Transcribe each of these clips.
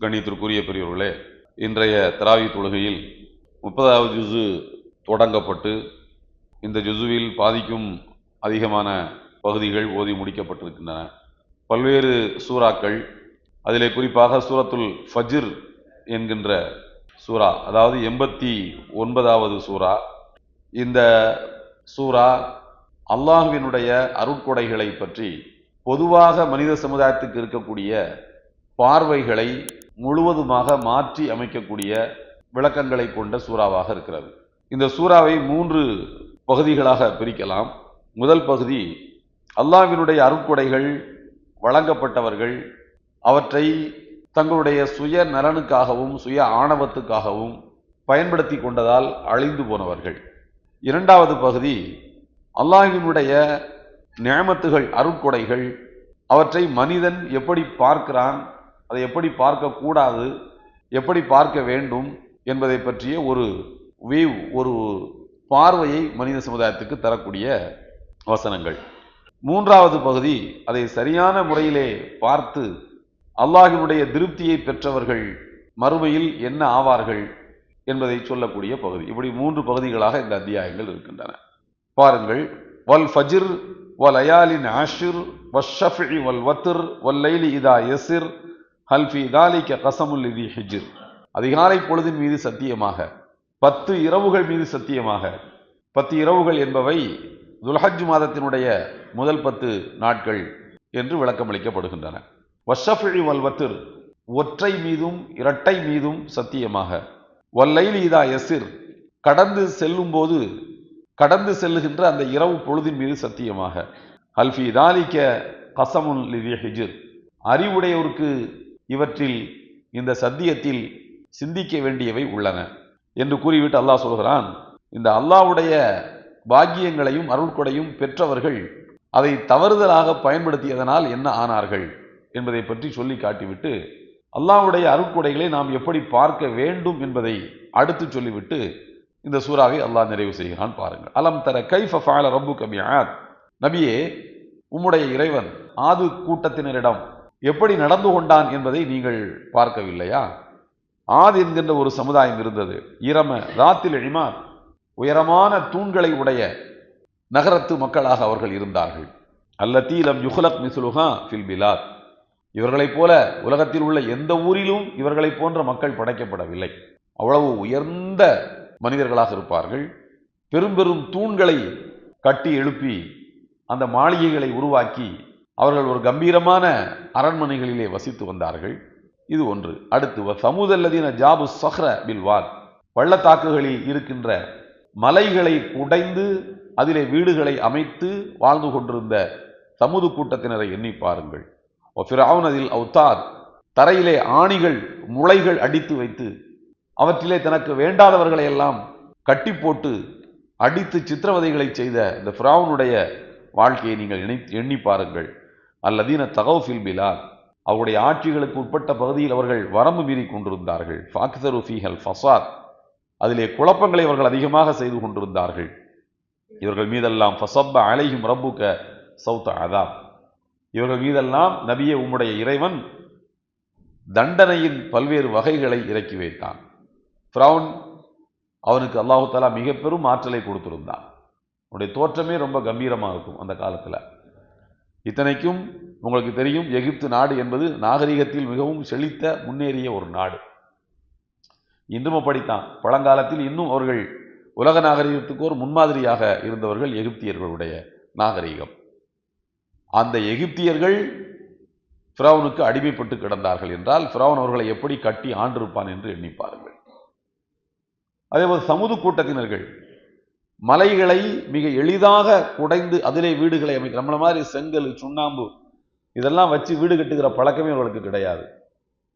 கண்ணியத்திற்குரிய பெரியவர்களே இன்றைய திராவி தொழுகையில் முப்பதாவது ஜுசு தொடங்கப்பட்டு இந்த ஜுசுவில் பாதிக்கும் அதிகமான பகுதிகள் ஓதி முடிக்கப்பட்டிருக்கின்றன. பல்வேறு சூறாக்கள் அதிலே குறிப்பாக சூரத்துல் ஃபஜிர் என்கின்ற சூரா அதாவது எண்பத்தி ஒன்பதாவது சூரா இந்த சூரா அல்லாஹுவினுடைய அருட்கொடைகளை பற்றி பொதுவாக மனித சமுதாயத்துக்கு இருக்கக்கூடிய பார்வைகளை முழுவதுமாக மாற்றி அமைக்கக்கூடிய விளக்கங்களை கொண்ட சூறாவாக இருக்கிறது. இந்த சூறாவை மூன்று பகுதிகளாக பிரிக்கலாம். முதல் பகுதி அல்லாவினுடைய அருட்கொடைகள் வழங்கப்பட்டவர்கள் அவற்றை தங்களுடைய சுய நலனுக்காகவும் சுய ஆணவத்துக்காகவும் பயன்படுத்தி கொண்டதால் அழிந்து போனவர்கள். இரண்டாவது பகுதி அல்லாஹினுடைய நியமத்துகள் அருட்கொடைகள் அவற்றை மனிதன் எப்படி பார்க்கிறான் அதை எப்படி பார்க்கக்கூடாது எப்படி பார்க்க வேண்டும் என்பதை பற்றிய ஒரு வீவ் ஒரு பார்வையை மனித சமுதாயத்துக்கு தரக்கூடிய வசனங்கள். மூன்றாவது பகுதி அதை சரியான முறையிலே பார்த்து அல்லாஹினுடைய திருப்தியை பெற்றவர்கள் மறுமையில் என்ன ஆவார்கள் என்பதை சொல்லக்கூடிய பகுதி. இப்படி மூன்று பகுதிகளாக இந்த அத்தியாயங்கள் இருக்கின்றன. பாருங்கள் வல் ஃபஜிர் வல் அயாலின் ஆஷிர் வல் வஷஃபி வல் வத்திர் வல் லைலி இதா எசிர் ஹல்ஃபி தாலிக்க கசமுல் இதி ஹிஜிர் அதிகாலை பொழுதின் மீது சத்தியமாக பத்து இரவுகள் மீது சத்தியமாக பத்து இரவுகள் என்பவை துல்ஹஜ் மாதத்தினுடைய முதல் பத்து நாட்கள் என்று விளக்கமளிக்கப்படுகின்றன. வஷஃபி வல் வத்ர் ஒற்றை மீதும் இரட்டை மீதும் சத்தியமாக. வல்லைலி இதா எசிர் கடந்து செல்லும்போது கடந்து செல்லுகின்ற அந்த இரவு பொழுதின் மீது சத்தியமாக. அல்ஃபி தாலிக்க கசமுல் லிதி ஹிஜிர் அறிவுடையவருக்கு இவற்றில் இந்த சத்தியத்தில் சிந்திக்க வேண்டியவை உள்ளன. என்று கூறிவிட்டு அல்லாஹ் சொல்கிறான் இந்த அல்லாஹ்வுடைய பாக்கியங்களையும் அருள்கொடையும் பெற்றவர்கள் அதை தவறுதலாக பயன்படுத்தியதனால் என்ன ஆனார்கள் என்பதை பற்றி சொல்லி காட்டிவிட்டு அல்லாவுடைய அருட்கொடைகளை நாம் எப்படி பார்க்க வேண்டும் என்பதை அடுத்து சொல்லிவிட்டு இந்த சூறாவை அல்லாஹ் நிறைவு செய்கிறான் பாருங்கள். அலம் தர கைஃப ஃபஅல ரப்புக பிஆத் நபியே உம்முடைய இறைவன் ஆது கூட்டத்தினரிடம் எப்படி நடந்து கொண்டான் என்பதை நீங்கள் பார்க்கவில்லையா? ஆது என்கின்ற ஒரு சமுதாயம் இருந்தது. இரம ராத்தில் இமான் உயரமான தூண்களை உடைய நகரத்து மக்களாக அவர்கள் இருந்தார்கள். அல்ல தீலம் யுஹலக் மிசுலுஹா ஃபில் பிலாத். இவர்களைப் போல உலகத்தில் உள்ள எந்த ஊரிலும் இவர்களைப் போன்ற மக்கள் படைக்கப்படவில்லை. அவ்வளவு உயர்ந்த மனிதர்களாக இருப்பார்கள். பெரும் பெரும் தூண்களை கட்டி எழுப்பி அந்த மாளிகைகளை உருவாக்கி அவர்கள் ஒரு கம்பீரமான அரண்மனைகளிலே வசித்து வந்தார்கள். இது ஒன்று. அடுத்து சமுதல்லதீன ஜாபு சஹ்ர பில்வார் பள்ளத்தாக்குகளில் இருக்கின்ற மலைகளை உடைந்து அதிலே வீடுகளை அமைத்து வாழ்ந்து கொண்டிருந்த சமுது கூட்டத்தினரை எண்ணி பாருங்கள். அதில் அவுத்தார். தரையிலே ஆணிகள் முளைகள் அடித்து வைத்து அவற்றிலே தனக்கு வேண்டாதவர்களை எல்லாம் கட்டி போட்டு அடித்து சித்திரவதைகளை செய்த இந்த ஃபிராவுனுடைய வாழ்க்கையை நீங்கள் எண்ணி எண்ணி பாருங்கள். அல்லதீன தகவுஃபில் பிலால். அவருடைய ஆட்சிகளுக்கு உட்பட்ட பகுதியில் அவர்கள் வரம்பு மீறி கொண்டிருந்தார்கள். ஃபாக்சரு ஃபீஹல் ஃபசாத். அதிலே குழப்பங்களை அவர்கள் அதிகமாக செய்து கொண்டிருந்தார்கள். இவர்கள் மீதெல்லாம் ஃபசப்ப அலையும் ரப்புக்க சவுத் அதாப். இவர்கள் மீதெல்லாம் நபியை உம்முடைய இறைவன் தண்டனையின் பல்வேறு வகைகளை இறக்கி வைத்தான். ஃப்ரவுன் அவனுக்கு அல்லாஹு தாலா மிக பெரும் ஆற்றலை கொடுத்திருந்தான். அவனுடைய தோற்றமே ரொம்ப கம்பீரமாக இருக்கும் அந்த காலத்தில். இத்தனைக்கும் உங்களுக்கு தெரியும் எகிப்து நாடு என்பது நாகரிகத்தில் மிகவும் செழித்த முன்னேறிய ஒரு நாடு. இன்றும் அப்படித்தான். பழங்காலத்தில் இன்னும் அவர்கள் உலக நாகரிகத்துக்கு ஒரு முன்மாதிரியாக இருந்தவர்கள் எகிப்தியர்களுடைய நாகரிகம். அந்த எகிப்தியர்கள் ஃபிரௌனுக்கு அடிமைப்பட்டு கிடந்தார்கள் என்றால் ஃபிரௌன் அவர்களை எப்படி கட்டி ஆண்டிருப்பான் என்று எண்ணிப்பார்கள். அதேபோல் சமுது கூட்டத்தினர்கள் மலைகளை மிக எளிதாக குடைந்து அதிலே வீடுகளை அமைக்க நம்மள மாதிரி செங்கல் சுண்ணாம்பு இதெல்லாம் வச்சு வீடு கட்டுகிற பழக்கமே அவர்களுக்கு கிடையாது.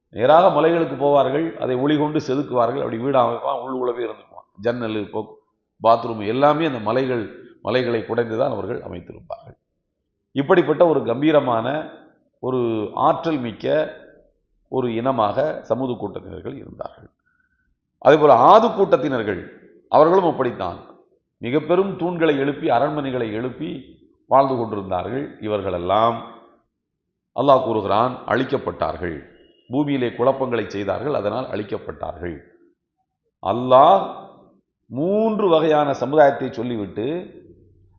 நேராக மலைகளுக்கு போவார்கள் அதை ஒளி கொண்டு செதுக்குவார்கள் அப்படி வீடு அமைப்பான் உள்ளுக்குள்ளவே இருந்துக்குவான். ஜன்னல் போக்கு பாத்ரூம் எல்லாமே அந்த மலைகள் மலைகளை குடைந்து தான் அவர்கள் அமைத்திருப்பார்கள். இப்படிப்பட்ட ஒரு கம்பீரமான ஒரு ஆற்றல் மிக்க ஒரு இனமாக சமூக கூட்டத்தினர்கள் இருந்தார்கள். அதேபோல் ஆது கூட்டத்தினர்கள் அவர்களும் அப்படித்தான். மிக பெரும் தூண்களை எழுப்பி அரண்மனைகளை எழுப்பி வாழ்ந்து கொண்டிருந்தார்கள் இவர்களெல்லாம். அல்லாஹ் கூறுகிறான் அழிக்கப்பட்டார்கள். பூமியிலே குழப்பங்களை செய்தார்கள் அதனால் அழிக்கப்பட்டார்கள். அல்லாஹ் மூன்று வகையான சமுதாயத்தை சொல்லிவிட்டு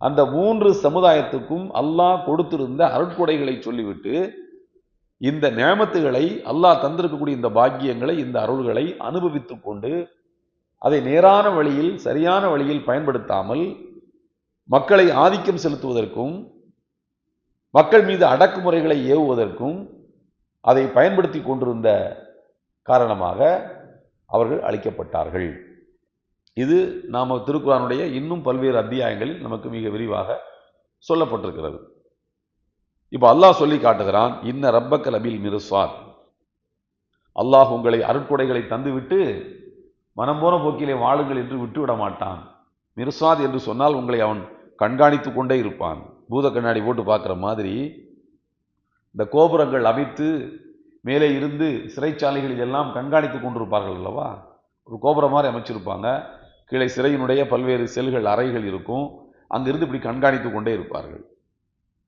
அந்த மூன்று சமுதாயத்துக்கும் அல்லாஹ் கொடுத்திருந்த அருட்கொடைகளை சொல்லிவிட்டு இந்த நேமத்துகளை அல்லாஹ் தந்திருக்கக்கூடிய இந்த பாக்கியங்களை இந்த அருள்களை அனுபவித்து கொண்டு அதை நேரான வழியில் சரியான வழியில் பயன்படுத்தாமல் மக்களை ஆதிக்கம் செலுத்துவதற்கும் மக்கள் மீது அடக்குமுறைகளை ஏவுவதற்கும் அதை பயன்படுத்தி கொண்டிருந்த காரணமாக அவர்கள் அழிக்கப்பட்டார்கள். இது நாம் திருக்குறானுடைய இன்னும் பல்வேறு அத்தியாயங்களில் நமக்கு மிக விரிவாக சொல்லப்பட்டிருக்கிறது. இப்போ அல்லாஹ் சொல்லி காட்டுகிறான் இன்ன ரப்பக்கல் அபில் மிருஸ்வார் அல்லாஹ் உங்களை அருட்கொடைகளை தந்துவிட்டு மனம் போன போக்கிலே வாழுங்கள் என்று விட்டுவிட மாட்டான் மிர்சாத் என்று சொன்னால் உங்களை அவன் கண்காணித்து கொண்டே இருப்பான். பூத கண்ணாடி போட்டு பார்க்குற மாதிரி இந்த கோபுரங்கள் அமைத்து மேலே இருந்து சிறைச்சாலைகளில் எல்லாம் கண்காணித்து கொண்டிருப்பார்கள் அல்லவா? ஒரு கோபுரம் மாதிரி அமைச்சிருப்பாங்க. கீழே சிறையினுடைய பல்வேறு செல்கள் அறைகள் இருக்கும். அங்கிருந்து இப்படி கண்காணித்து கொண்டே இருப்பார்கள்.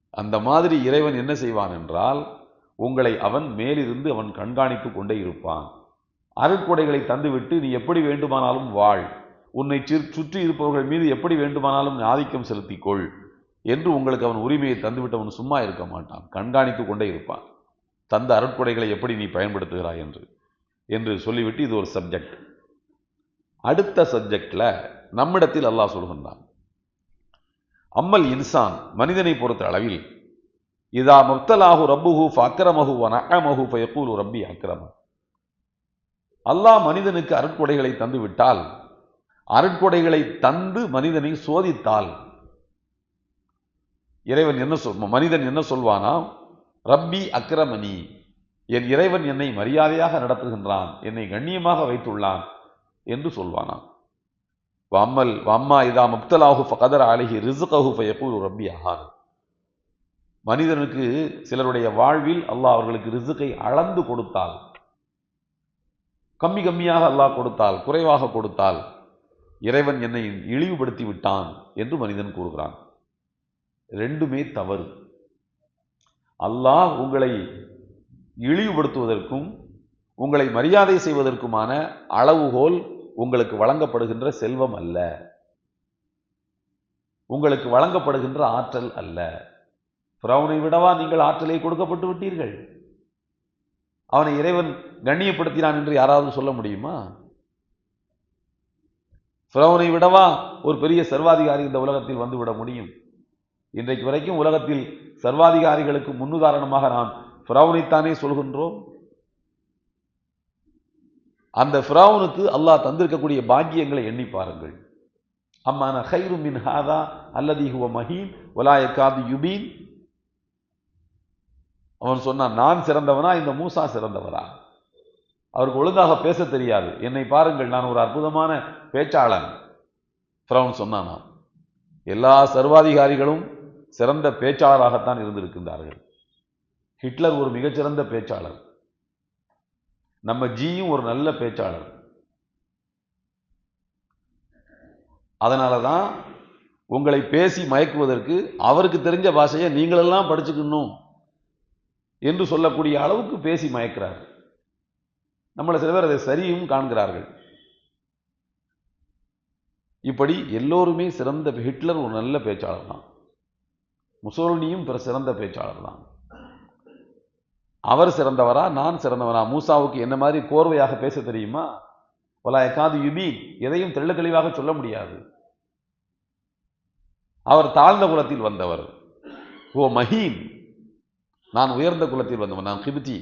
அந்த மாதிரி இறைவன் என்ன செய்வான் என்றால் உங்களை அவன் மேலிருந்து அவன் கண்காணித்து கொண்டே இருப்பான். அருட்கொடைகளை தந்துவிட்டு நீ எப்படி வேண்டுமானாலும் வாழ். உன்னை சிற்- சுற்றி இருப்பவர்கள் மீது எப்படி வேண்டுமானாலும் நீ ஆதிக்கம் செலுத்திக்கொள். என்று உங்களுக்கு அவன் உரிமையை தந்துவிட்டவன் சும்மா இருக்க மாட்டான். கண்காணித்து கொண்டே இருப்பான். தந்த அருட்கொடைகளை எப்படி நீ பயன்படுத்துகிறாய் என்று என்று சொல்லிவிட்டு இது ஒரு சப்ஜெக்ட் அடுத்த சப்ஜெக்ட்ல நம்மிடத்தில் அல்லாஹ் சொல்கின்றான். அம்மல் இன்சான் மனிதனை பொறுத்த அளவில் இதா முப்தலாஹு ரப்புஹு ஃபக்ரமஹு வ ஃபயக்கூலு ரப்பி அக்ரமன் அல்லாஹ் மனிதனுக்கு அருட்கொடைகளை தந்து விட்டால் அருட்கொடைகளை தந்து மனிதனை சோதித்தால். இறைவன் என்ன சொல் மனிதன் என்ன சொல்வானா? ரப்பி அக்ரமணி என் இறைவன் என்னை மரியாதையாக நடத்துகின்றான் என்னை கண்ணியமாக வைத்துள்ளான் என்று சொல்வானாம். வம்மல் வம்மா இதா முப்தலாஹு ஃபகதர் அழகி ரிசுகஹு ஒரு ரப்பி அஹான் மனிதனுக்கு சிலருடைய வாழ்வில் அல்லாஹ் அவர்களுக்கு ரிசுக்கை அளந்து கொடுத்தால் கம்மி கம்மியாக அல்லாஹ் கொடுத்தால் குறைவாக கொடுத்தால் இறைவன் என்னை இழிவுபடுத்தி விட்டான் என்று மனிதன் கூறுகிறான். ரெண்டுமே தவறு. அல்லாஹ் உங்களை இழிவுபடுத்துவதற்கும் உங்களை மரியாதை செய்வதற்குமான அளவுகோல் உங்களுக்கு வழங்கப்படுகின்ற செல்வம் அல்ல. உங்களுக்கு வழங்கப்படுகின்ற ஆற்றல் அல்ல. பிரவுனை விடவா நீங்கள் ஆற்றலை கொடுக்கப்பட்டு விட்டீர்கள்? அவனை இறைவன் கண்ணியப்படுத்தினான் என்று யாராவது சொல்ல முடியுமா? பிரவுனை விடவா ஒரு பெரிய சர்வாதிகாரி இந்த உலகத்தில் வந்துவிட முடியும்? இன்றைக்கு வரைக்கும் உலகத்தில் சர்வாதிகாரிகளுக்கு முன்னுதாரணமாக நாம் ஃபிரௌனைத்தானே சொல்கின்றோம். அந்த ஃபிரௌனுக்கு அல்லாஹ் தந்திருக்கக்கூடிய பாக்கியங்களை எண்ணி பாருங்கள். அம்மான ஹைரு மின் ஹாதா அல்லது ஹுவ மஹீன் ஒலாயக்காது யுபீன் அவன் சொன்னான் நான் சிறந்தவனா? இந்த மூசா சிறந்தவரா? அவருக்கு ஒழுங்காக பேச தெரியாது. என்னை பாருங்கள் நான் ஒரு அற்புதமான பேச்சாளன். ஃபிரௌன் சொன்னானாம் எல்லா சர்வாதிகாரிகளும் சிறந்த பேச்சாளராகத்தான் இருந்திருக்கின்றார்கள். ஹிட்லர் ஒரு மிகச்சிறந்த பேச்சாளர். நம்ம ஜியும் ஒரு நல்ல பேச்சாளர். அதனால தான் உங்களை பேசி மயக்குவதற்கு அவருக்கு தெரிஞ்ச பாஷையை நீங்களெல்லாம் படிச்சுக்கணும். என்று சொல்லக்கூடிய அளவுக்கு பேசி மயக்கிறார் நம்மளை சில பேர் அதை சரியும் காண்கிறார்கள். இப்படி எல்லோருமே சிறந்த ஹிட்லர் ஒரு நல்ல பேச்சாளர் தான். முசோலினியும் பிற சிறந்த பேச்சாளர் தான். அவர் சிறந்தவரா நான் சிறந்தவனா? மூசாவுக்கு என்ன மாதிரி கோர்வையாக பேச தெரியுமா? ஒலாயக்காது யுபி எதையும் தெள்ள தெளிவாக சொல்ல முடியாது. அவர் தாழ்ந்த குலத்தில் வந்தவர். ஓ மஹீன்! நான் உயர்ந்த குலத்தில் வந்தவன் நான் கிபித்தி.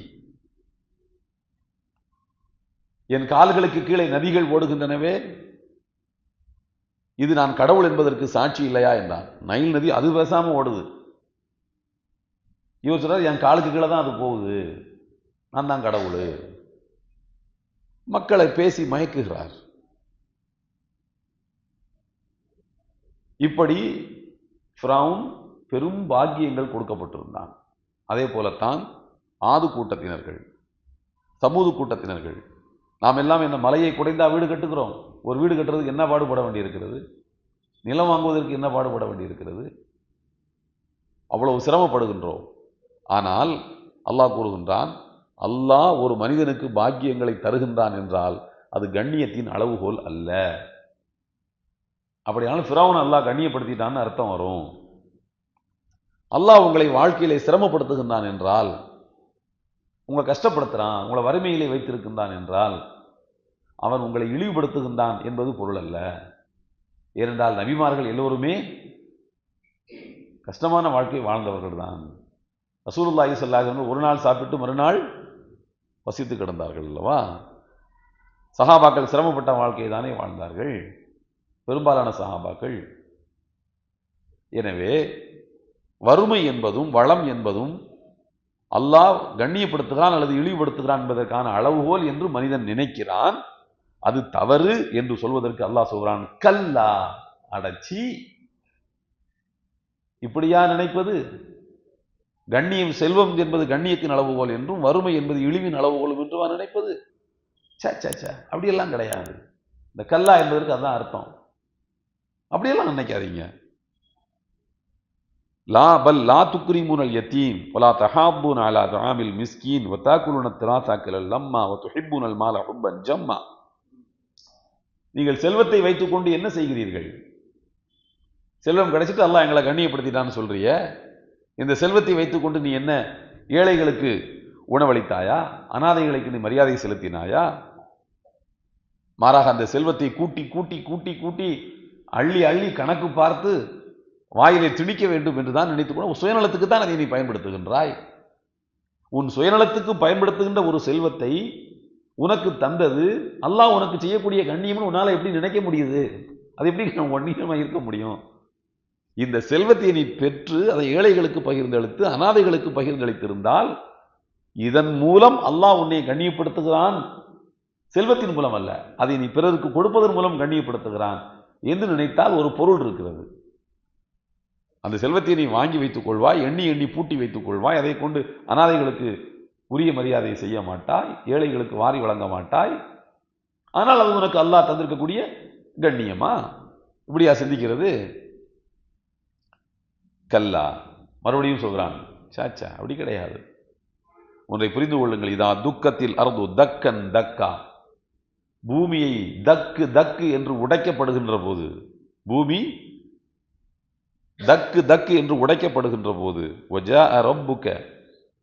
என் கால்களுக்கு கீழே நதிகள் ஓடுகின்றனவே இது நான் கடவுள் என்பதற்கு சாட்சி இல்லையா என்றான். நைல் நதி அது பேசாமல் ஓடுது. இவர் சொல்கிறார் என் காலுக்கு கீழே தான் அது போகுது. நான் தான் கடவுள். மக்களை பேசி மயக்குகிறார். இப்படி ஃப்ரவுன் பெரும் பாக்கியங்கள் கொடுக்கப்பட்டிருந்தான். அதே போலத்தான் ஆது கூட்டத்தினர்கள் சமூது கூட்டத்தினர்கள். நாம் எல்லாம் என்ன மலையை குடைந்தா வீடு கட்டுகிறோம்? ஒரு வீடு கட்டுறதுக்கு என்ன பாடுபட வேண்டியிருக்கிறது? நிலம் வாங்குவதற்கு என்ன பாடுபட வேண்டியிருக்கிறது? அவ்வளவு சிரமப்படுகின்றோம். ஆனால் அல்லாஹ் கூறுகின்றான் அல்லாஹ் ஒரு மனிதனுக்கு பாக்கியங்களை தருகின்றான் என்றால் அது கண்ணியத்தின் அளவுகோல் அல்ல. அப்படியானாலும் ஃபிராவன் அல்லாஹ் கண்ணியப்படுத்திட்டான்னு அர்த்தம் வரும். அல்லாஹ் உங்களை வாழ்க்கையிலே சிரமப்படுத்துகின்றான் என்றால் உங்களை கஷ்டப்படுத்துகிறான் உங்களை வறுமையிலே வைத்திருக்கின்றான் என்றால் அவன் உங்களை இழிவுபடுத்துகின்றான் என்பது பொருள் அல்ல. ஏனென்றால் நபிமார்கள் எல்லோருமே கஷ்டமான வாழ்க்கை வாழ்ந்தவர்கள் தான் ரசூலுல்லாஹி ஸல்லல்லாஹு ஒரு நாள் சாப்பிட்டு மறுநாள் வசித்து கிடந்தார்கள் அல்லவா? சஹாபாக்கள் சிரமப்பட்ட வாழ்க்கையை தானே வாழ்ந்தார்கள். பெரும்பாலான சஹாபாக்கள். எனவே வறுமை என்பதும் வளம் என்பதும் அல்லாஹ் கண்ணியப்படுத்துகிறான் அல்லது இழிவுபடுத்துகிறான் என்பதற்கான அளவுகோல் என்று மனிதன் நினைக்கிறான். அது தவறு என்று சொல்வதற்கு அல்லாஹ் சொல்கிறான் கல்லா அடைச்சி. இப்படியா நினைப்பது? கண்ணியம் செல்வம் என்பது கண்ணியத்தின் அளவுகோல் என்றும் வறுமை என்பது இழிவின் அளவுகோலும் என்றும் நினைப்பது? சே சே சே அப்படியெல்லாம் கிடையாது. இந்த கல்லா என்பதற்கு அதான் அர்த்தம். அப்படியெல்லாம் நினைக்காதீங்க. லா பல் லா துக்ரிமுனல் யத்தீம் ஒலா தஹாபூன் அலா தாமில் மிஸ்கீன் வத்தாக்குலுன திராசாக்கல் லம்மா வ துஹிப்புனல் மாலா ஹுப்பன் ஜம்மா. நீங்கள் செல்வத்தை வைத்துக்கொண்டு என்ன செய்கிறீர்கள்? செல்வம் கிடைச்சிட்டு அல்லாஹ் எங்களை கண்ணியப்படுத்திட்டான்னு சொல்றிய. இந்த செல்வத்தை வைத்துக்கொண்டு நீ என்ன ஏழைகளுக்கு உணவளித்தாயா? அனாதைகளுக்கு நீ மரியாதை செலுத்தினாயா? மாறாக அந்த செல்வத்தை கூட்டி கூட்டி கூட்டி கூட்டி அள்ளி அள்ளி கணக்கு பார்த்து வாயிலை திணிக்க வேண்டும் என்று தான் நினைத்துக்கொண்டு உன் சுயநலத்துக்கு தான் அதை நீ பயன்படுத்துகின்றாய். உன் சுயநலத்துக்கு பயன்படுத்துகின்ற ஒரு செல்வத்தை உனக்கு தந்தது அல்லாஹ் உனக்கு செய்யக்கூடிய கண்ணியம்னு உன்னால் எப்படி நினைக்க முடியுது? அது எப்படி ஒன்னியமாக இருக்க முடியும்? இந்த செல்வத்தை நீ பெற்று அதை ஏழைகளுக்கு பகிர்ந்தளித்து அனாதைகளுக்கு பகிர்ந்தளித்திருந்தால் இதன் மூலம் அல்லாஹ் உன்னை கண்ணியப்படுத்துகிறான். செல்வத்தின் மூலம் அல்ல அதை நீ பிறருக்கு கொடுப்பதன் மூலம் கண்ணியப்படுத்துகிறான் என்று நினைத்தால் ஒரு பொருள் இருக்கிறது. அந்த செல்வத்தை நீ வாங்கி வைத்துக் கொள்வாய் எண்ணி எண்ணி பூட்டி வைத்துக் கொள்வாய். அதை கொண்டு அனாதைகளுக்கு உரிய மரியாதை செய்ய மாட்டாய் ஏழைகளுக்கு வாரி வழங்க மாட்டாய். ஆனால் அது உனக்கு அல்லாஹ் தந்திருக்கக்கூடிய கண்ணியமா? இப்படியா சிந்திக்கிறது? கல்லா. மறுபடியும் சொல்கிறான் சாச்சா அப்படி கிடையாது. ஒன்றை புரிந்து கொள்ளுங்கள் இதான் துக்கத்தில் அறந்து தக்கன் தக்கா. பூமியை தக்கு தக்கு என்று உடைக்கப்படுகின்ற போது பூமி தக்கு தக்கு என்று உடைக்கப்படுகின்ற போது ஒஜா ரப்புக்க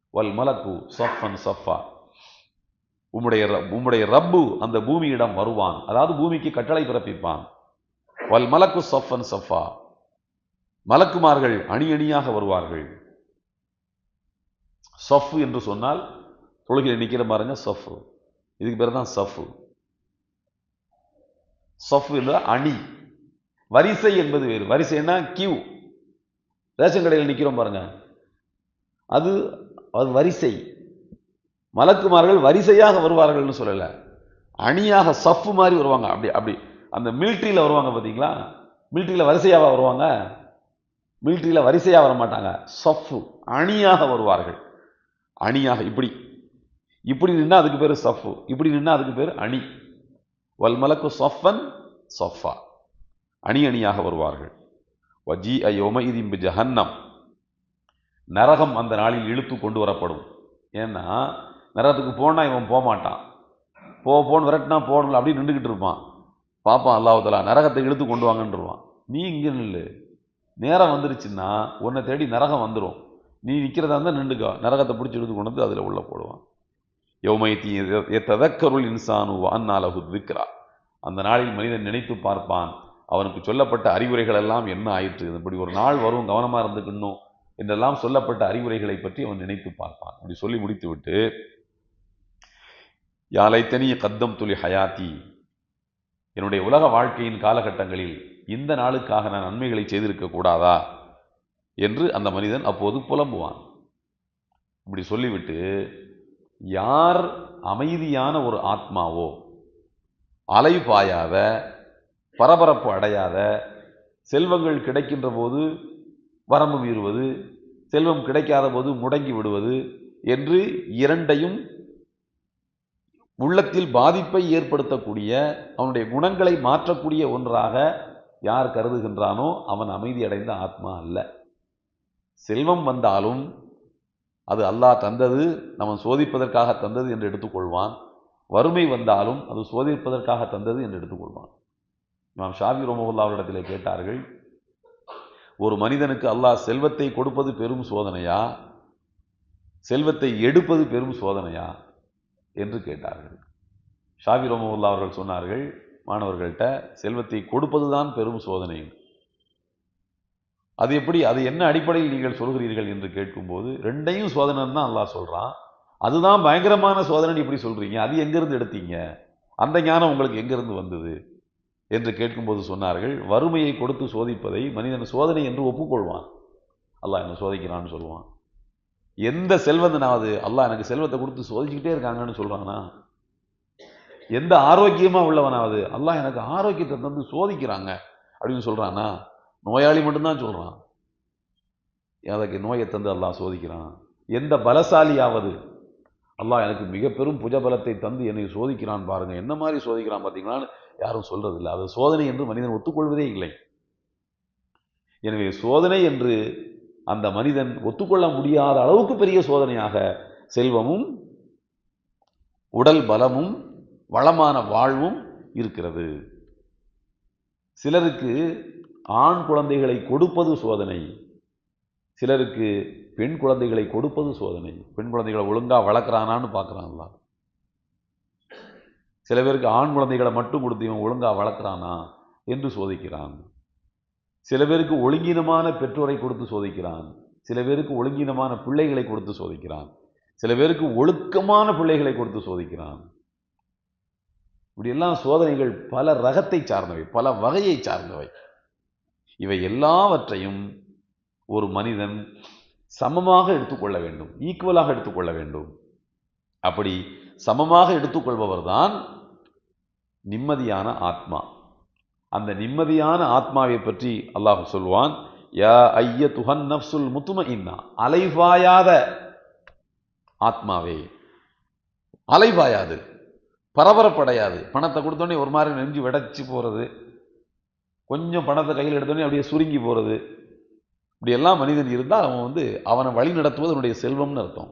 வல் மலக்கு சஃபன் சஃபா. உம்முடைய உம்முடைய ரப்பு அந்த பூமியிடம் வருவான். அதாவது பூமிக்கு கட்டளை பிறப்பிப்பான். வல் மலக்கு சஃபன் சஃபா. மலக்குமார்கள் அணி அணியாக வருவார்கள். சஃப் என்று சொன்னால் தொழுகையில் நிற்கிற பாருங்க சஃப். இதுக்கு பேர் தான் சஃப். சஃப் என்ற அணி. வரிசை என்பது வேறு. வரிசைன்னா கியூ. ரேஷன் கடையில் நிற்கிறோம் பாருங்க. அது அது வரிசை. மலக்குமார்கள் வரிசையாக வருவார்கள்னு சொல்லலை. அணியாக சஃப் மாதிரி வருவாங்க. அப்படி அப்படி. அந்த மிலிட்ரியில் வருவாங்க பார்த்தீங்களா மிலிட்ரியில் வரிசையாக வருவாங்க? மிலிட்ரியில் வரிசையாக வர மாட்டாங்க சஃப்பு. அணியாக வருவார்கள். அணியாக இப்படி. இப்படி நின்னா அதுக்கு பேர் சஃப்பு. இப்படி நின்னா அதுக்கு பேர் அணி. வல்மலக்கு சஃபன் சஃபா. அணி அணியாக வருவார்கள். வஜி ஐயோம ஜஹன்னம் நரகம் அந்த நாளில் இழுத்து கொண்டு வரப்படும். ஏன்னா நரகத்துக்கு போனால் இவன் போக மாட்டான் போ போன்னு விரட்டினா போகணும் அப்படியே நின்றுக்கிட்டு இருப்பான். பார்ப்பான் அல்லாஹுதலா நரகத்தை இழுத்து கொண்டு வாங்கன்றுவான். நீ இங்கே நில்லு. நேரம் வந்துருச்சுன்னா உன்னை தேடி நரகம் வந்துடும் நீ நிற்கிறதா இருந்தால் நின்றுக்கா. நரகத்தை பிடிச்சி இழுத்து கொண்டு வந்து அதில் உள்ளே போடுவான். யோமைத்தி எத்ததக்கருள் இன்சானு அந்நாலகு திக்ரா அந்த நாளில் மனிதன் நினைத்து பார்ப்பான் அவனுக்கு சொல்லப்பட்ட அறிவுரைகள் எல்லாம் என்ன ஆயிற்று? இப்படி ஒரு நாள் வரும் கவனமாக இருந்துக்கணும் என்றெல்லாம் சொல்லப்பட்ட அறிவுரைகளை பற்றி அவன் நினைத்து பார்ப்பான். அப்படி சொல்லி முடித்துவிட்டு யாலைத்தனி கத்தம் துளி ஹயாத்தி. என்னுடைய உலக வாழ்க்கையின் காலகட்டங்களில் இந்த நாளுக்காக நான் நன்மைகளை செய்திருக்க கூடாதா? என்று அந்த மனிதன் அப்போது புலம்புவான். இப்படி சொல்லிவிட்டு யார் அமைதியான ஒரு ஆத்மாவோ அலை பாயாத பரபரப்பு அடையாத செல்வங்கள் கிடைக்கின்ற போது வரம்பு மீறுவது செல்வம் கிடைக்காத போது முடங்கி விடுவது என்று இரண்டையும் உள்ளத்தில் பாதிப்பை ஏற்படுத்தக்கூடிய அவனுடைய குணங்களை மாற்றக்கூடிய ஒன்றாக யார் கருதுகின்றானோ அவன் அமைதி அடைந்த ஆத்மா அல்ல. செல்வம் வந்தாலும் அது அல்லாஹ் தந்தது நம்ம சோதிப்பதற்காக தந்தது என்று எடுத்துக்கொள்வான். வறுமை வந்தாலும் அது சோதிப்பதற்காக தந்தது என்று எடுத்துக்கொள்வான். நாம் ஷாபி ரோமகுல்லா அவரிடத்தில் கேட்டார்கள் ஒரு மனிதனுக்கு அல்லாஹ் செல்வத்தை கொடுப்பது பெரும் சோதனையா? செல்வத்தை எடுப்பது பெரும் சோதனையா? என்று கேட்டார்கள். ஷாபி ரோமகுல்லா அவர்கள் சொன்னார்கள் மாணவர்கள்ட்ட செல்வத்தை கொடுப்பது தான் பெரும் சோதனை. அது எப்படி அது என்ன அடிப்படையில் நீங்கள் சொல்கிறீர்கள் என்று கேட்கும்போது ரெண்டையும் சோதனைன்னு தான் அல்லாஹ் சொல்றான். அதுதான் பயங்கரமான சோதனை இப்படி சொல்றீங்க. அது எங்கிருந்து எடுத்தீங்க? அந்த ஞானம் உங்களுக்கு எங்கிருந்து வந்தது? என்று கேட்கும்போது சொன்னார்கள் வறுமையை கொடுத்து சோதிப்பதை மனிதன் சோதனை என்று ஒப்புக்கொள்வான். அல்லாஹ் என்ன சோதிக்கிறான்னு சொல்லுவான். எந்த செல்வந்தனாவது அல்லாஹ் எனக்கு செல்வத்தை கொடுத்து சோதிச்சுக்கிட்டே இருக்காங்கன்னு சொல்கிறாங்கண்ணா எந்த ஆரோக்கியமாக உள்ளவனாவது அல்லாஹ் எனக்கு ஆரோக்கியத்தை தந்து சோதிக்கிறாங்க அப்படின்னு சொல்கிறானா நோயாளி மட்டும்தான் சொல்கிறான் எனக்கு நோயை தந்து அல்லாஹ் சோதிக்கிறான்? எந்த பலசாலியாவது அல்லாஹ் எனக்கு மிக பெரும் புஜபலத்தை தந்து என்னை சோதிக்கிறான் பாருங்கள் என்ன மாதிரி சோதிக்கிறான் பார்த்தீங்களான்னு யாரும் சொல்றதில்லை. அது சோதனை என்று மனிதன் ஒத்துக்கொள்வதே இல்லை. எனவே சோதனை என்று அந்த மனிதன் ஒத்துக்கொள்ள முடியாத அளவுக்கு பெரிய சோதனையாக செல்வமும் உடல் பலமும் வளமான வாழ்வும் இருக்கிறது. சிலருக்கு ஆண் குழந்தைகளை கொடுப்பது சோதனை. சிலருக்கு பெண் குழந்தைகளை கொடுப்பது சோதனை. பெண் குழந்தைகளை ஒழுங்கா வளர்க்குறானான்னு பார்க்குறாங்களா சில பேருக்கு ஆண் குழந்தைகளை மட்டும் கொடுத்து இவன் ஒழுங்கா வளர்க்குறானா என்று சோதிக்கிறான். சில பேருக்கு ஒழுங்கீனமான பெற்றோரை கொடுத்து சோதிக்கிறான். சில பேருக்கு ஒழுங்கீனமான பிள்ளைகளை கொடுத்து சோதிக்கிறான். சில பேருக்கு ஒழுக்கமான பிள்ளைகளை கொடுத்து சோதிக்கிறான். இப்படியெல்லாம் சோதனைகள் பல ரகத்தை சார்ந்தவை பல வகையை சார்ந்தவை. இவை எல்லாவற்றையும் ஒரு மனிதன் சமமாக எடுத்துக்கொள்ள வேண்டும் ஈக்குவலாக எடுத்துக்கொள்ள வேண்டும். அப்படி சமமாக எடுத்துக்கொள்பவர் தான் நிம்மதியான ஆத்மா. அந்த நிம்மதியான ஆத்மாவை பற்றி அல்லாஹ் சொல்வான் யா ஐய துஹன் நப்சுல் முத்தும இன்னா அலைவாயாத ஆத்மாவே. அலைவாயாது பரபரப்படையாது. பணத்தை கொடுத்தோடனே ஒரு மாதிரி நெஞ்சு விடச்சி போகிறது கொஞ்சம் பணத்தை கையில் எடுத்தோடனே அப்படியே சுருங்கி போகிறது இப்படியெல்லாம் மனிதன் இருந்தால் அவன் வந்து அவனை வழி நடத்துவது அவனுடைய செல்வம்னு அர்த்தம்.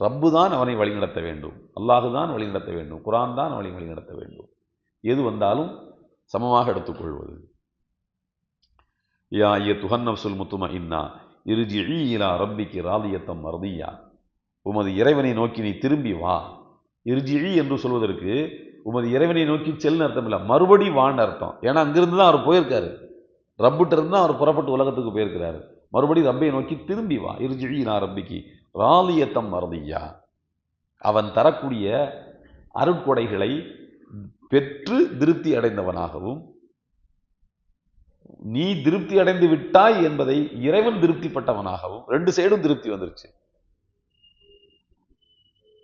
ரப்பு தான் அவனை வழிநடத்த வேண்டும். அல்லாஹு தான் வழிநடத்த வேண்டும். குரான் தான் அவனை வழிநடத்த வேண்டும். எது வந்தாலும் சமமாக எடுத்துக்கொள்வது. யா ஐய துஹன்னப்சுல் முத்தும இன்னா இருஜி இலா ரப்பிக்கு ராதியத்தம் மருதியா. உமது இறைவனை நோக்கி நீ திரும்பி வா. இருஜி என்று சொல்வதற்கு உமது இறைவனை நோக்கி செல்னு அர்த்தம் இல்லை. மறுபடி வான்னு அர்த்தம். ஏன்னா அங்கிருந்து தான் அவர் போயிருக்காரு. ரப்பிட்ட இருந்து தான் அவர் புறப்பட்டு உலகத்துக்கு போயிருக்கிறாரு. மறுபடி ரப்பை நோக்கி திரும்பி வா. இருஜி நான் ரப்பிக்கு. ராலியத்தம் மறதியா? அவன் தரக்கூடிய அருட்கொடைகளை பெற்று திருப்தி அடைந்தவனாகவும் நீ திருப்தி அடைந்து விட்டாய் என்பதை இறைவன் திருப்திப்பட்டவனாகவும் ரெண்டு சைடும் திருப்தி வந்துருச்சு.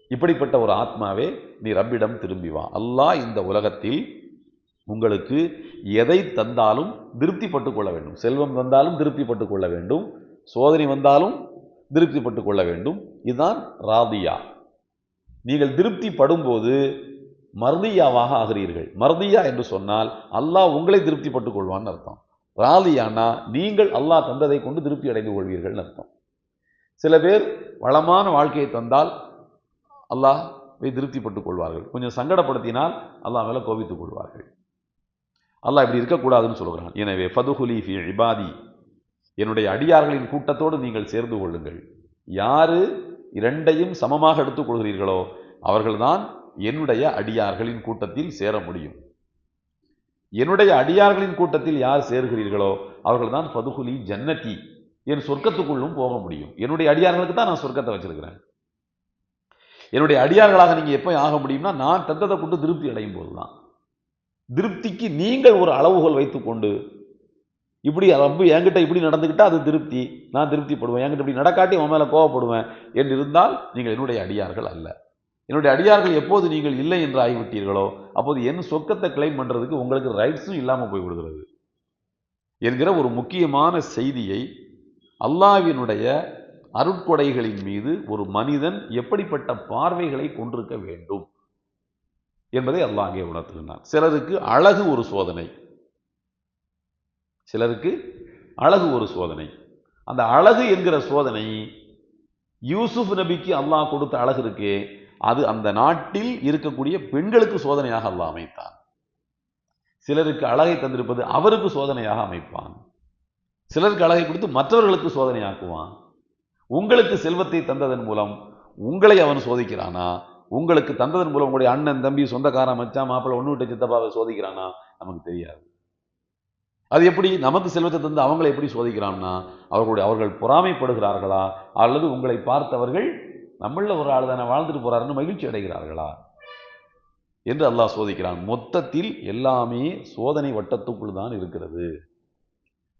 இப்படிப்பட்ட ஒரு ஆத்மாவே நீ ரப்பிடம் திரும்பி வா. அல்லாஹ் இந்த உலகத்தில் உங்களுக்கு எதை தந்தாலும் திருப்திப்பட்டு கொள்ள வேண்டும். செல்வம் தந்தாலும் திருப்திப்பட்டு கொள்ள வேண்டும். சோதனை வந்தாலும் திருப்திப்பட்டுக் கொள்ள வேண்டும். இதுதான் ராதியா. நீங்கள் திருப்தி படும்போது மர்தியாவாக ஆகிறீர்கள். மர்தியா என்று சொன்னால் அல்லாஹ் உங்களை திருப்திப்பட்டு கொள்வான்னு அர்த்தம். ராதியானா நீங்கள் அல்லாஹ் தந்ததை கொண்டு திருப்தி அடைந்து கொள்வீர்கள்னு அர்த்தம். சில பேர் வளமான வாழ்க்கையை தந்தால் அல்லாஹ் திருப்திப்பட்டு கொள்வார்கள். கொஞ்சம் சங்கடப்படுத்தினால் அல்லாஹ் மேலே கோபித்துக் கொள்வார்கள். அல்லாஹ் இப்படி இருக்கக்கூடாதுன்னு சொல்கிறான். எனவே ஃபதுஹுலி ஃபி இபாதி என்னுடைய அடியார்களின் கூட்டத்தோடு நீங்கள் சேர்ந்து கொள்ளுங்கள். யாரு இரண்டையும் சமமாக எடுத்துக்கொள்கிறீர்களோ அவர்கள்தான் என்னுடைய அடியார்களின் கூட்டத்தில் சேர முடியும். என்னுடைய அடியார்களின் கூட்டத்தில் யார் சேர்கிறீர்களோ அவர்கள்தான் பதுகுலி ஜன்னதி என் சொர்க்கத்துக்குள்ளும் போக முடியும். என்னுடைய அடியார்களுக்கு தான் நான் சொர்க்கத்தை வச்சிருக்கிறேன். என்னுடைய அடியார்களாக நீங்கள் எப்போ ஆக முடியும்னா நான் தந்ததை கொண்டு திருப்தி அடையும் போது தான் திருப்திக்கு நீங்கள் ஒரு அளவுகோல் வைத்துக்கொண்டு இப்படி ரப்பு என்கிட்ட இப்படி நடந்துக்கிட்டால் அது திருப்தி. நான் திருப்திப்படுவேன். என்கிட்ட இப்படி நடக்காட்டி உன் மேலே கோவப்படுவேன் என்று இருந்தால் நீங்கள் என்னுடைய அடியார்கள் அல்ல. என்னுடைய அடியார்கள் எப்போது நீங்கள் இல்லை என்று ஆகிவிட்டீர்களோ அப்போது என் சொக்கத்தை கிளைம் பண்ணுறதுக்கு உங்களுக்கு ரைட்ஸும் இல்லாமல் போய் விடுகிறது என்கிற ஒரு முக்கியமான செய்தியை அல்லாவினுடைய அருட்கொடைகளின் மீது ஒரு மனிதன் எப்படிப்பட்ட பார்வைகளை கொண்டிருக்க வேண்டும் என்பதை அல்லாஹே அங்கே உணர்த்துகின்றான். சிலருக்கு அழகு ஒரு சோதனை. சிலருக்கு அழகு ஒரு சோதனை. அந்த அழகு என்கிற சோதனை யூசுப் நபிக்கு அல்லாஹ் கொடுத்த அழகு இருக்கே அது அந்த நாட்டில் இருக்கக்கூடிய பெண்களுக்கு சோதனையாக அல்லாஹ் அமைத்தான். சிலருக்கு அழகை தந்திருப்பது அவருக்கு சோதனையாக அமைப்பான். சிலருக்கு அழகை கொடுத்து மற்றவர்களுக்கு சோதனையாக்குவான். உங்களுக்கு செல்வத்தை தந்ததன் மூலம் உங்களை அவன் சோதிக்கிறானா? உங்களுக்கு தந்ததன் மூலம் உங்களுடைய அண்ணன் தம்பி சொந்தக்காரன் மச்சான் மாப்பிள்ளை ஒன்று விட்ட சித்தப்பாவை சோதிக்கிறானா? நமக்கு தெரியாது. அது எப்படி? நமக்கு செல்வத்தை தந்து அவங்களை எப்படி சோதிக்கிறான்னா அவர்களுடைய அவர்கள் பொறாமைப்படுகிறார்களா? அல்லது உங்களை பார்த்தவர்கள் நம்மளில் ஒரு ஆள் தானே வாழ்ந்துட்டு போகிறாருன்னு மகிழ்ச்சி அடைகிறார்களா? என்று அல்லாஹ் சோதிக்கிறான். மொத்தத்தில் எல்லாமே சோதனை வட்டத்துக்குள் தான் இருக்கிறது.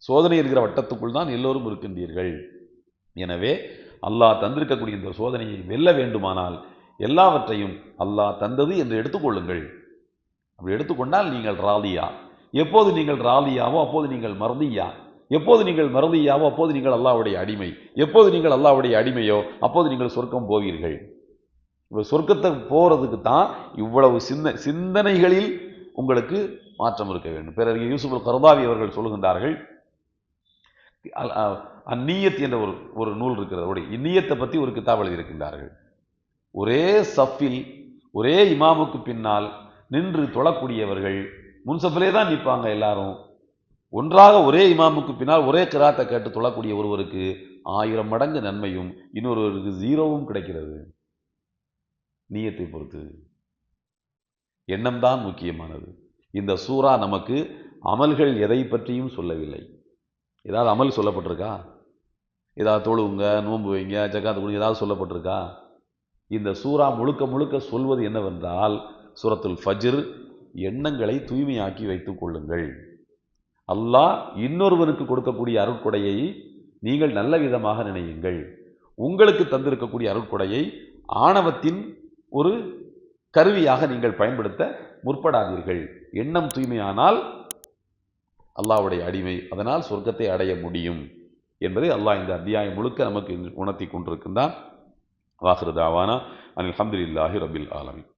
சோதனை இருக்கிற வட்டத்துக்குள் தான் எல்லோரும் இருக்கின்றீர்கள். எனவே அல்லாஹ் தந்திருக்கக்கூடிய இந்த சோதனையை வெல்ல வேண்டுமானால் எல்லாவற்றையும் அல்லாஹ் தந்தது என்று எடுத்துக்கொள்ளுங்கள். அப்படி எடுத்துக்கொண்டால் நீங்கள் ராலியா எப்போது நீங்கள் ராலியாவோ அப்போது நீங்கள் மறதியா எப்போது நீங்கள் மறதியாவோ அப்போது நீங்கள் அல்லாவுடைய அடிமை. எப்போது நீங்கள் அல்லாவுடைய அடிமையோ அப்போது நீங்கள் சொர்க்கம் போவீர்கள். இப்போ சொர்க்கத்தை போகிறதுக்கு தான் இவ்வளவு சிந்த சிந்தனைகளில் உங்களுக்கு மாற்றம் இருக்க வேண்டும். பிறகு யூசுப் கர்தாவி அவர்கள் சொல்லுகின்றார்கள் அ- அந்நியத் என்ற ஒரு ஒரு நூல் இருக்கிறது. அவருடைய இந்நியத்தை பற்றி ஒரு கித்தாப் எழுதியிருக்கின்றார்கள். ஒரே சஃபில் ஒரே இமாமுக்கு பின்னால் நின்று தொழக்கூடியவர்கள் முன்சஃபிலே தான் நிற்பாங்க எல்லாரும். ஒன்றாக ஒரே இமாமுக்கு பின்னால் ஒரே கிராத்தை கேட்டு தொழக்கூடிய ஒருவருக்கு ஆயிரம் மடங்கு நன்மையும் இன்னொருவருக்கு ஜீரோவும் கிடைக்கிறது. நீயத்தை பொறுத்து. எண்ணம்தான் முக்கியமானது. இந்த சூறா நமக்கு அமல்கள் எதை பற்றியும் சொல்லவில்லை. ஏதாவது அமல் சொல்லப்பட்டிருக்கா? ஏதாவது தொழுவுங்க நோன்பு வைங்க ஜக்காத்து கொடுங்க ஏதாவது சொல்லப்பட்டிருக்கா? இந்த சூறா முழுக்க முழுக்க சொல்வது என்னவென்றால் சூரத்துல் ஃபஜ்ர் எண்ணங்களை தூய்மையாக்கி வைத்துக் கொள்ளுங்கள். அல்லாஹ் இன்னொருவனுக்கு கொடுக்கக்கூடிய அருட்கொடையை நீங்கள் நல்ல விதமாக நினையுங்கள். உங்களுக்கு தந்திருக்கக்கூடிய அருட்கொடையை ஆணவத்தின் ஒரு கருவியாக நீங்கள் பயன்படுத்த முற்படாதீர்கள். எண்ணம் தூய்மையானால் அல்லாஹ்வுடைய அடிமை அதனால் சொர்க்கத்தை அடைய முடியும் என்பதை அல்லாஹ் இந்த அத்தியாயம் முழுக்க நமக்கு உணர்த்தி கொண்டிருக்கின்றான். வாஹிருதாவானா அனில் அல்ஹம்துலில்லாஹி ரபில் ஆலமின்.